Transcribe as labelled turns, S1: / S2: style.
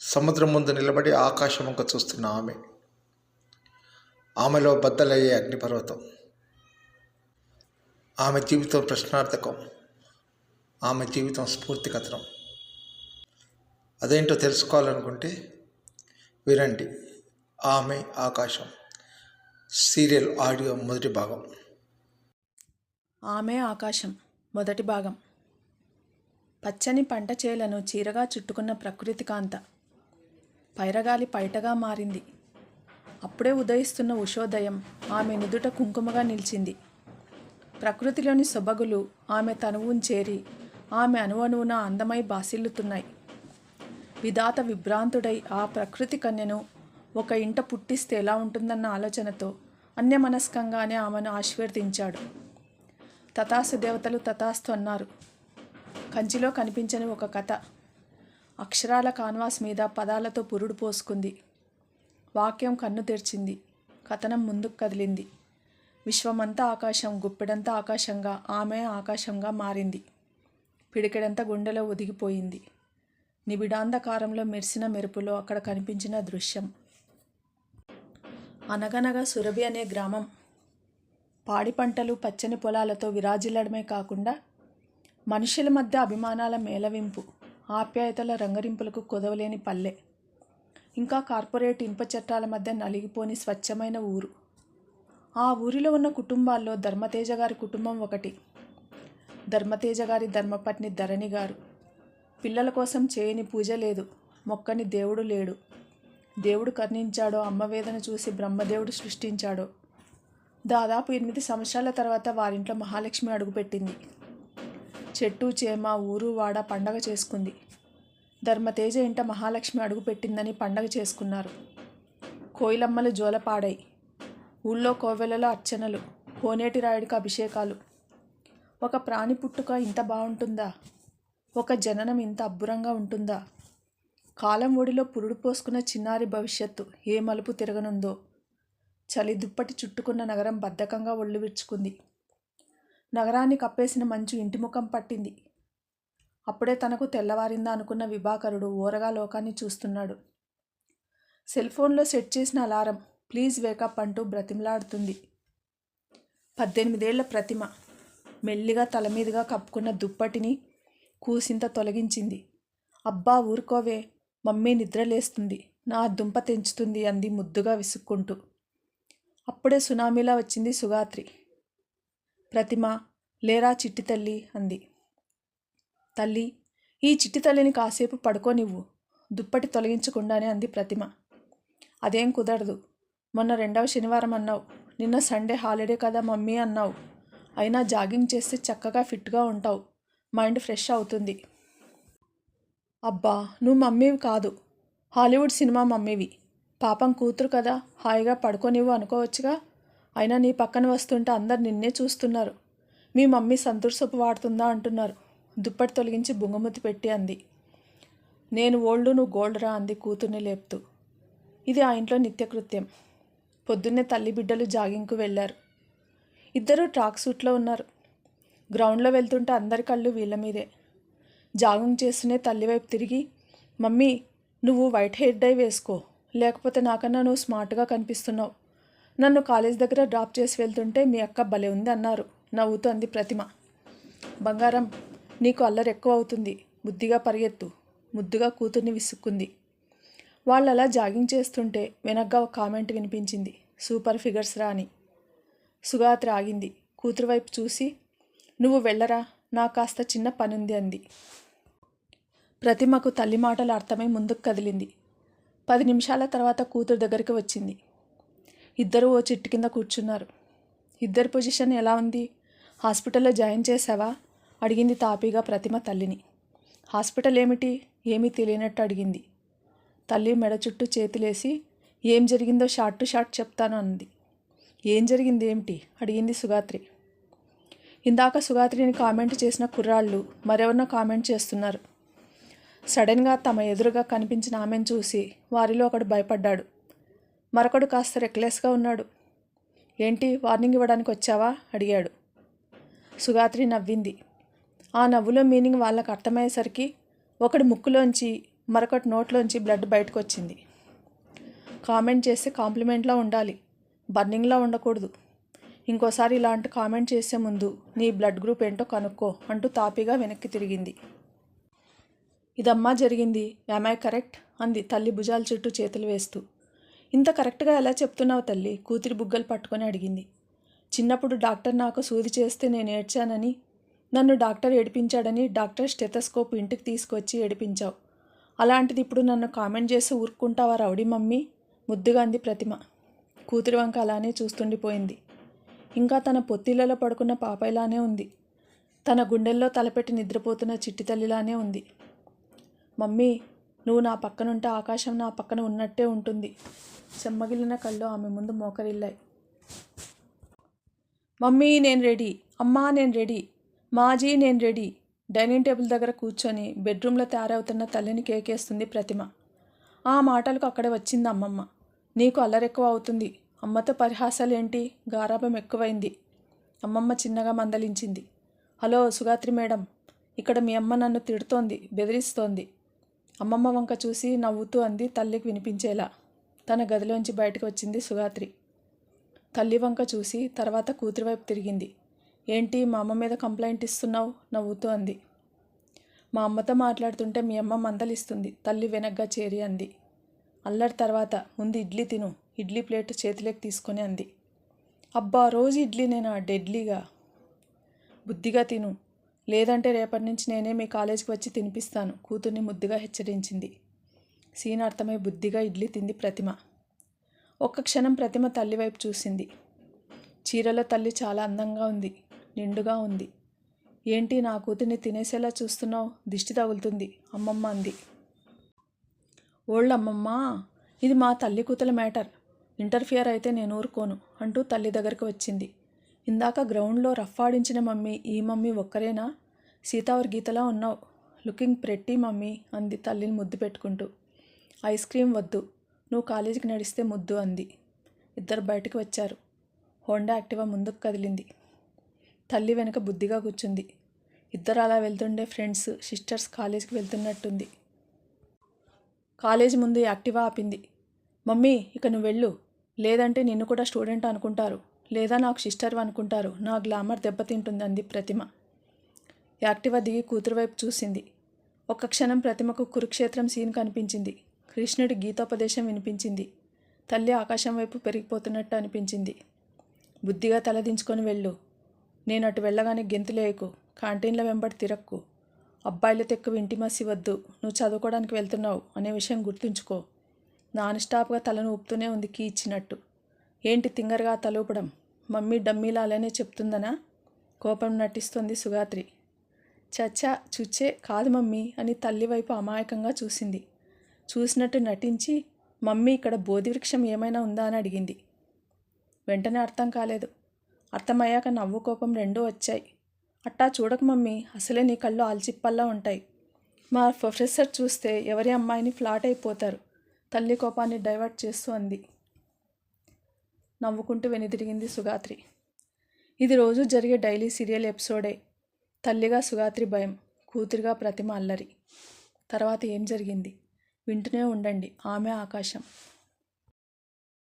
S1: సముద్రం ముందు నిలబడి ఆకాశం వంక చూస్తున్న ఆమె. ఆమెలో బద్దలయ్యే అగ్నిపర్వతం. ఆమె జీవితం ప్రశ్నార్థకం. ఆమె జీవితం స్ఫూర్తి కథనం అదేంటో తెలుసుకోవాలనుకుంటే వినండి. ఆమె ఆకాశం. సీరియల్ ఆడియో మొదటి భాగం.
S2: ఆమె ఆకాశం. మొదటి భాగం. పచ్చని పంట చేలను చీరగా చుట్టుకున్న ప్రకృతి కాంత. పైరగాలి పైటగా మారింది. అప్పుడే ఉదయిస్తున్న ఉషోదయం ఆమె నుదుట కుంకుమగా నిలిచింది. ప్రకృతిలోని సొబగులు ఆమె తనువును చేరి ఆమె అణువణువున అందమై బాసిల్లుతున్నాయి. విధాత విభ్రాంతుడై ఆ ప్రకృతి కన్యను ఒక ఇంట పుట్టిస్తే ఎలా ఉంటుందన్న ఆలోచనతో అన్యమనస్కంగానే ఆమెను ఆశీర్వదించాడు. తథాస్తు దేవతలు తథాస్తు అన్నారు. కంచిలో కనిపించని ఒక కథ. అక్షరాల కాన్వాస్ మీద పదాలతో పురుడు పోసుకుంది. వాక్యం కన్ను తెరిచింది. కథనం ముందుకు కదిలింది. విశ్వమంతా ఆకాశం గుప్పెడంతా ఆకాశంగా ఆమె ఆకాశంగా మారింది. పిడికెడంతా గుండెలో ఒదిగిపోయింది. నిబిడాంధకారంలో మెరిసిన మెరుపులో అక్కడ కనిపించిన దృశ్యం. అనగనగా సురభి అనే గ్రామం. పాడి పంటలు పచ్చని పొలాలతో విరాజిల్లడమే కాకుండా మనుషుల మధ్య అభిమానాల మేళవింపు. ఆప్యాయతల రంగరింపులకు కొదవలేని పల్లె. ఇంకా కార్పొరేట్ ఇనుప చట్టాల మధ్య నలిగిపోని స్వచ్ఛమైన ఊరు. ఆ ఊరిలో ఉన్న కుటుంబాల్లో ధర్మతేజ గారి కుటుంబం ఒకటి. ధర్మతేజ గారి ధర్మపత్ని ధరణి గారు. పిల్లల కోసం చేయని పూజ లేదు. మొక్కని దేవుడు లేడు. దేవుడు కర్ణించాడో అమ్మ వేదన చూసి బ్రహ్మదేవుడు సృష్టించాడో. దాదాపు ఎనిమిది సంవత్సరాల తర్వాత వారింట్లో మహాలక్ష్మి అడుగుపెట్టింది. చెట్టు చేమ ఊరు వాడ పండగ చేసుకుంది. ధర్మతేజ ఇంట మహాలక్ష్మి అడుగుపెట్టిందని పండగ చేసుకున్నారు. కోయిలమ్మలు జోలపాడై ఊళ్ళో కోవెలలో అర్చనలు కోనేటి రాయుడికి అభిషేకాలు. ఒక ప్రాణి పుట్టుక ఇంత బాగుంటుందా? ఒక జననం ఇంత అబ్బురంగా ఉంటుందా? కాలం ఒడిలో పురుడు పోసుకున్న చిన్నారి భవిష్యత్తు ఏ మలుపు తిరగనుందో? చలి దుప్పటి చుట్టుకున్న నగరం బద్ధకంగా ఒళ్ళు విరుచుకుంది. నగరాన్ని కప్పేసిన మంచు ఇంటి ముఖం పట్టింది. అప్పుడే తనకు తెల్లవారిందా అనుకున్న విభాకరుడు ఓరగా లోకాన్ని చూస్తున్నాడు. సెల్ ఫోన్లో సెట్ చేసిన అలారం ప్లీజ్ వేకప్ అంటూ బ్రతిమలాడుతుంది. పద్దెనిమిదేళ్ళ ప్రతిమ మెల్లిగా తల మీదుగా కప్పుకున్న దుప్పటిని కూసింత తొలగించింది. అబ్బా ఊరుకోవే మమ్మీ నిద్రలేస్తుంది నా దుంప తెంచుతుంది అంది ముద్దుగా విసుక్కుంటూ. అప్పుడే సునామీలా వచ్చింది సుగాత్రి. ప్రతిమ లేరా చిట్టి తల్లి అంది. తల్లి ఈ చిట్టి తల్లిని కాసేపు పడుకోనివ్వు దుప్పటి తొలగించకుండానే అంది ప్రతిమ. అదేం కుదరదు. మొన్న రెండవ శనివారం అన్నావు. నిన్న సండే హాలిడే కదా మమ్మీ అన్నావు. అయినా జాగింగ్ చేస్తే చక్కగా ఫిట్గా ఉంటావు. మైండ్ ఫ్రెష్ అవుతుంది. అబ్బా నువ్వు మమ్మీవి కాదు. హాలీవుడ్ సినిమా మమ్మీవి. పాపం కూతురు కదా హాయిగా పడుకోనివ్వు అనుకోవచ్చుగా? అయినా నీ పక్కన వస్తుంటే అందరు నిన్నే చూస్తున్నారు. మీ మమ్మీ సంతూర్ సొప్పు వాడుతుందా అంటున్నారు. దుప్పటి తొలగించి బుంగముతి పెట్టి అంది. నేను ఓల్డ్ నువ్వు గోల్డ్ రా అంది కూతుర్ని లేపుతూ. ఇది ఆ ఇంట్లో నిత్యకృత్యం. పొద్దున్నే తల్లి బిడ్డలు జాగింగ్కు వెళ్ళారు. ఇద్దరు ట్రాక్ సూట్లో ఉన్నారు. గ్రౌండ్లో వెళ్తుంటే అందరి కళ్ళు వీళ్ళ మీదే. జాగింగ్ చేస్తూనే తల్లి వైపు తిరిగి మమ్మీ నువ్వు వైట్ హెయిర్ డై వేసుకో. లేకపోతే నాకన్నా నువ్వు స్మార్ట్గా కనిపిస్తున్నావు. నన్ను కాలేజ్ దగ్గర డ్రాప్ చేసి వెళ్తుంటే మీ అక్క భలే ఉంది అన్నారు. నవ్వుతూ అంది ప్రతిమ. బంగారం నీకు అల్లరి ఎక్కువ అవుతుంది. బుద్ధిగా పరిగెత్తు. ముద్దుగా కూతుర్ని విసుక్కుంది. వాళ్ళు అలా జాగింగ్ చేస్తుంటే వెనగ్గా ఒక కామెంట్ వినిపించింది. సూపర్ ఫిగర్స్ రా అని. సుగాత్రి ఆగింది కూతురు వైపు చూసి నువ్వు వెళ్ళరా? నా కాస్త చిన్న పనుంది అంది. ప్రతిమకు తల్లి మాటలు అర్థమై ముందుకు కదిలింది. పది నిమిషాల తర్వాత కూతురు దగ్గరికి వచ్చింది. ఇద్దరు ఓ చెట్టు కింద కూర్చున్నారు. ఇద్దరి పొజిషన్ ఎలా ఉంది? హాస్పిటల్లో జాయిన్ చేసావా అడిగింది తాపీగా ప్రతిమ తల్లిని. హాస్పిటల్ ఏమిటి? ఏమీ తెలియనట్టు అడిగింది. తల్లి మెడ చుట్టూ చేతులేసి ఏం జరిగిందో షార్ట్ టు షార్ట్ చెప్తాను అంది. ఏం జరిగింది ఏమిటి? అడిగింది సుగాత్రి. ఇందాక సుగాత్రిని కామెంట్ చేసిన కుర్రాళ్ళు మరెవరినో కామెంట్ చేస్తున్నారు. సడన్గా తమ ఎదురుగా కనిపించిన ఆమెను చూసి వారిలో ఒకడు భయపడ్డాడు. మరొకడు కాస్త రెక్లెస్గా ఉన్నాడు. ఏంటి వార్నింగ్ ఇవ్వడానికి వచ్చావా? అడిగాడు. సుగాత్రి నవ్వింది. ఆ నవ్వులో మీనింగ్ వాళ్ళకు అర్థమయ్యేసరికి ఒకడు ముక్కులోంచి మరొకటి నోట్లోంచి బ్లడ్ బయటకు వచ్చింది కామెంట్ చేస్తే కాంప్లిమెంట్లా ఉండాలి. బర్నింగ్లా ఉండకూడదు. ఇంకోసారి ఇలాంటి కామెంట్ చేసే ముందు నీ బ్లడ్ గ్రూప్ ఏంటో కనుక్కో అంటూ తాపీగా వెనక్కి తిరిగింది. ఇదమ్మా జరిగింది. ఐ కరెక్ట్ అంది తల్లి భుజాల చుట్టూ చేతులు వేస్తూ. ఇంత కరెక్ట్గా ఎలా చెప్తున్నావు తల్లి? కూతురి బుగ్గలు పట్టుకొని అడిగింది. చిన్నప్పుడు డాక్టర్ నాకు సూది చేస్తే నేను ఏడ్చానని నన్ను డాక్టర్ ఏడిపించాడని డాక్టర్ స్టెతస్కోప్ ఇంటికి తీసుకొచ్చి ఏడిపించావు. అలాంటిది ఇప్పుడు నన్ను కామెంట్ చేసి ఊరుకుంటావా రౌడీ మమ్మీ? ముద్దుగా అంది ప్రతిమ. కూతురి వంక అలానే చూస్తుండిపోయింది. ఇంకా తన పొత్తిళ్ళలో పడుకున్న పాపైలానే ఉంది. తన గుండెల్లో తలపెట్టి నిద్రపోతున్న చిట్టి తల్లిలానే ఉంది. మమ్మీ నువ్వు నా పక్కనుంటే ఆకాశం నా పక్కన ఉన్నట్టే ఉంటుంది. చెమ్మగిలిన కళ్ళు ఆమె ముందు మోకరిల్లాయి. మమ్మీ నేను రెడీ. అమ్మా నేను రెడీ. మాజీ నేను రెడీ. డైనింగ్ టేబుల్ దగ్గర కూర్చొని బెడ్రూమ్లో తయారవుతున్న తల్లిని కేకేస్తుంది ప్రతిమ. ఆ మాటలకు అక్కడే వచ్చింది అమ్మమ్మ. నీకు అల్లరెక్కువ అవుతుంది. అమ్మతో పరిహాసాలేంటి? గారాభం ఎక్కువైంది. అమ్మమ్మ చిన్నగా మందలించింది. హలో సుగాత్రి మేడం ఇక్కడ మీ అమ్మ నన్ను తిడుతోంది బెదిరిస్తోంది. అమ్మమ్మ వంక చూసి నవ్వుతూ అంది తల్లికి వినిపించేలా. తన గదిలోంచి బయటకు వచ్చింది సుగాత్రి. తల్లి వంక చూసి తర్వాత కూతురి వైపు తిరిగింది. ఏంటి మా అమ్మ మీద కంప్లైంట్ ఇస్తున్నావు? నవ్వుతూ అంది. మా అమ్మతో మాట్లాడుతుంటే మీ అమ్మ మందలిస్తుంది. తల్లి వెనగ్గా చేరి అంది. అల్లరి తర్వాత ముందు ఇడ్లీ తిను. ఇడ్లీ ప్లేట్ చేతిలోకి తీసుకొని అంది. అబ్బా రోజు ఇడ్లీ నేను? డెడ్లీగా? బుద్ధిగా తిను. లేదంటే రేపటి నుంచి నేనే మీ కాలేజీకి వచ్చి తినిపిస్తాను కూతుర్ని ముద్దుగా హెచ్చరించింది. సీన్ అర్థమై బుద్ధిగా ఇడ్లీ తింది ప్రతిమ. ఒక్క క్షణం ప్రతిమ తల్లి వైపు చూసింది. చీరలో తల్లి చాలా అందంగా ఉంది నిండుగా ఉంది. ఏంటి నా కూతుర్ని తినేసేలా చూస్తున్నావు? దిష్టి తగులుతుంది అమ్మమ్మ అంది. ఓళ్ళమ్మమ్మ ఇది మా తల్లి కూతుల మ్యాటర్. ఇంటర్ఫియర్ అయితే నేను ఊరుకోను అంటూ తల్లి దగ్గరకు వచ్చింది. ఇందాక గ్రౌండ్లో రఫ్ ఆడించిన మమ్మీ ఈ మమ్మీ ఒక్కరేనా? సీతావర్ గీతలా ఉన్నావు? లుకింగ్ ప్రెట్టి మమ్మీ అంది తల్లిని ముద్దు పెట్టుకుంటూ. ఐస్ క్రీమ్ వద్దు నువ్వు కాలేజీకి నడిస్తే ముద్దు అంది. ఇద్దరు బయటకు వచ్చారు. హోండా యాక్టివా ముందుకు కదిలింది. తల్లి వెనుక బుద్ధిగా కూర్చుంది. ఇద్దరు అలా వెళ్తుండే ఫ్రెండ్స్ సిస్టర్స్ కాలేజీకి వెళ్తున్నట్టుంది. కాలేజీ ముందు యాక్టివా ఆపింది. మమ్మీ ఇక నువ్వు వెళ్ళు. లేదంటే నిన్ను కూడా స్టూడెంట్ అనుకుంటారు. లేదా నాకు సిస్టర్ అనుకుంటారు. నా గ్లామర్ దెబ్బతింటుంది అంది ప్రతిమ. యాక్టివా దిగి కూతురు వైపు చూసింది. ఒక్క క్షణం ప్రతిమకు కురుక్షేత్రం సీన్ కనిపించింది. కృష్ణుడి గీతోపదేశం వినిపించింది. తల్లి ఆకాశం వైపు పెరిగిపోతున్నట్టు అనిపించింది. బుద్ధిగా తలదించుకొని వెళ్ళు. నేను అటు వెళ్ళగానే గెంతులేయకు క్యాంటీన్ల వెంబడి తిరక్కు. అబ్బాయిలతో ఎక్కువ ఇంటిమసి వద్దు. నువ్వు చదువుకోవడానికి వెళ్తున్నావు అనే విషయం గుర్తుంచుకో. నాన్ స్టాప్గా తలను ఊపుతూనే ఉంది కీ ఇచ్చినట్టు. ఏంటి తింగరగా తలూపడం? మమ్మీ డమ్మీలా అలానే చెప్తుందనా? కోపం నటిస్తుంది సుగాత్రి. చచ్చా చుచ్చే కాదు మమ్మీ అని తల్లి వైపు అమాయకంగా చూసింది. చూసినట్టు నటించి మమ్మీ ఇక్కడ బోధి వృక్షం ఏమైనా ఉందా అని అడిగింది. వెంటనే అర్థం కాలేదు. అర్థమయ్యాక నవ్వు కోపం రెండూ వచ్చాయి. అట్టా చూడక మమ్మీ అసలే నీ కళ్ళు ఆల్చిప్పల్లా ఉంటాయి. మా ప్రొఫెసర్ చూస్తే ఎవరి అమ్మాయిని ఫ్లాట్ అయిపోతారు. తల్లి కోపాన్ని డైవర్ట్ చేస్తూ అంది. నవ్వుకుంటూ వెనుదిరిగింది సుగాత్రి. ఇది రోజు జరిగే డైలీ సీరియల్ ఎపిసోడే. తల్లిగా సుగాత్రి భయం కూతురిగా ప్రతిమ అల్లరి. తర్వాత ఏం జరిగింది? వింటూనే ఉండండి. ఆమె ఆకాశం.